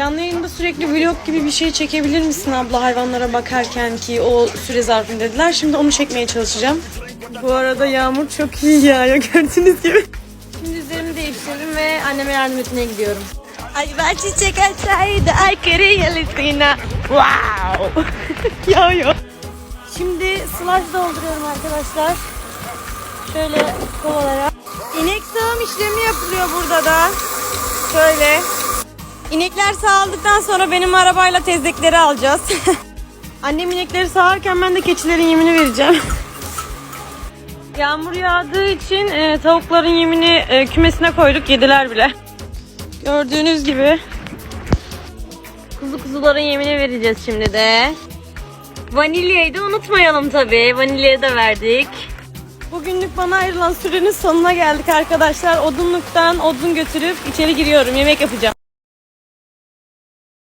Canlı yayında sürekli vlog gibi bir şey çekebilir misin abla hayvanlara bakarken ki o süre zarfında dediler. Şimdi onu çekmeye çalışacağım. Bu arada yağmur çok iyi yağıyor gördüğünüz gibi. Şimdi üzerimi değiştirdim ve anneme yardım etmeye gidiyorum. Ay ben çiçek açsaydı ay kırıyalısına. Wow. Yağıyor. Şimdi slash dolduruyorum arkadaşlar. Şöyle kovalara. İnek sağım işlemi yapılıyor burada da. Şöyle. İnekler sağıldıktan sonra benim arabayla tezekleri alacağız. Annem inekleri sağarken ben de keçilerin yemini vereceğim. Yağmur yağdığı için e, tavukların yemini e, kümesine koyduk yediler bile. Gördüğünüz gibi kuzu kuzuların yemini vereceğiz şimdi de. Vanilyayı da unutmayalım tabii. Vanilyayı da verdik. Bugünlük bana ayrılan sürenin sonuna geldik arkadaşlar. Odunluktan odun götürüp içeri giriyorum. Yemek yapacağım.